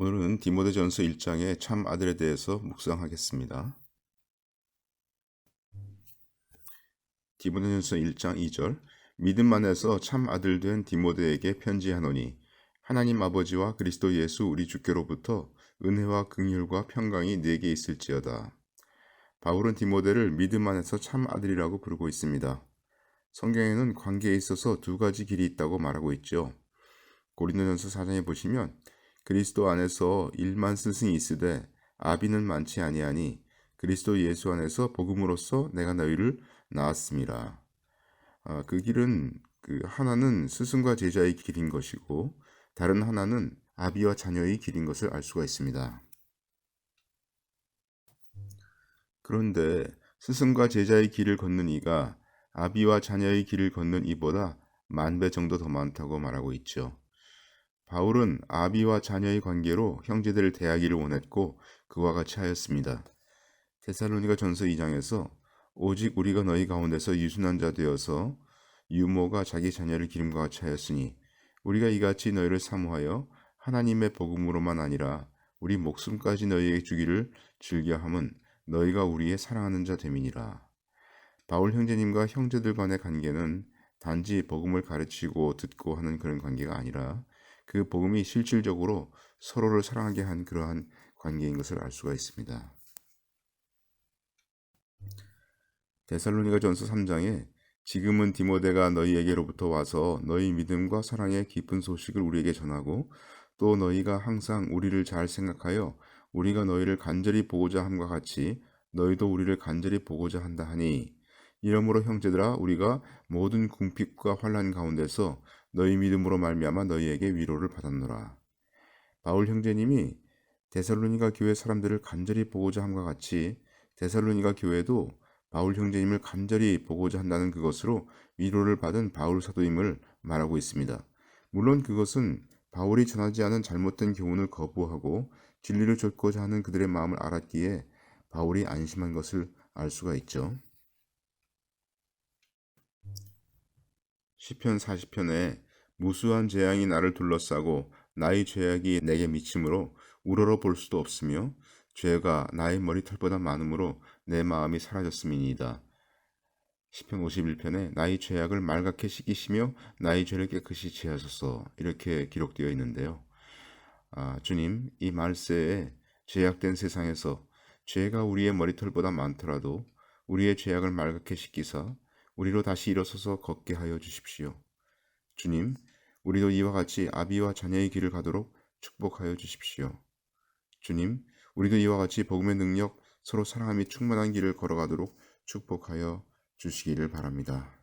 오늘은 디모데전서 1장의 참 아들에 대해서 묵상하겠습니다. 디모데전서 1장 2절 믿음 안에서 참 아들 된 디모데에게 편지하노니 하나님 아버지와 그리스도 예수 우리 주께로부터 은혜와 긍휼과 평강이 내게 있을지어다. 바울은 디모데를 믿음 안에서 참 아들이라고 부르고 있습니다. 성경에는 관계에 있어서 두 가지 길이 있다고 말하고 있죠. 고린도전서 4장에 보시면 그리스도 안에서 일만 스승이 있으되 아비는 많지 아니하니 그리스도 예수 안에서 복음으로써 내가 너희를 낳았습니다. 아, 그 길은 그 하나는 스승과 제자의 길인 것이고 다른 하나는 아비와 자녀의 길인 것을 알 수가 있습니다. 그런데 스승과 제자의 길을 걷는 이가 아비와 자녀의 길을 걷는 이보다 만 배 정도 더 많다고 말하고 있죠. 바울은 아비와 자녀의 관계로 형제들을 대하기를 원했고 그와 같이 하였습니다. 데살로니가 전서 2장에서 오직 우리가 너희 가운데서 유순한 자 되어서 유모가 자기 자녀를 기름과 같이 하였으니 우리가 이같이 너희를 사모하여 하나님의 복음으로만 아니라 우리 목숨까지 너희에게 주기를 즐겨함은 너희가 우리의 사랑하는 자 됨이니라. 바울 형제님과 형제들 간의 관계는 단지 복음을 가르치고 듣고 하는 그런 관계가 아니라 그 복음이 실질적으로 서로를 사랑하게 한 그러한 관계인 것을 알 수가 있습니다. 데살로니가 전서 3장에 지금은 디모데가 너희에게로부터 와서 너희 믿음과 사랑의 깊은 소식을 우리에게 전하고 또 너희가 항상 우리를 잘 생각하여 우리가 너희를 간절히 보고자 함과 같이 너희도 우리를 간절히 보고자 한다 하니 이러므로 형제들아 우리가 모든 궁핍과 환란 가운데서 너희 믿음으로 말미암아 너희에게 위로를 받았노라. 바울 형제님이 데살로니가 교회 사람들을 간절히 보고자 함과 같이 데살로니가 교회도 바울 형제님을 간절히 보고자 한다는 그것으로 위로를 받은 바울 사도임을 말하고 있습니다. 물론 그것은 바울이 전하지 않은 잘못된 교훈을 거부하고 진리를 좇고자 하는 그들의 마음을 알았기에 바울이 안심한 것을 알 수가 있죠. 시편 40편에 무수한 재앙이 나를 둘러싸고 나의 죄악이 내게 미침으로 우러러 볼 수도 없으며 죄가 나의 머리털보다 많으므로 내 마음이 사라졌음이니이다. 시편 51편에 나의 죄악을 말갛게 씻기시며 나의 죄를 깨끗이 지하소서 이렇게 기록되어 있는데요. 아, 주님 이 말세에 죄악된 세상에서 죄가 우리의 머리털보다 많더라도 우리의 죄악을 말갛게 씻기사 우리로 다시 일어서서 걷게 하여 주십시오. 주님, 우리도 이와 같이 아비와 자녀의 길을 가도록 축복하여 주십시오. 주님, 우리도 이와 같이 복음의 능력, 서로 사랑함이 충만한 길을 걸어가도록 축복하여 주시기를 바랍니다.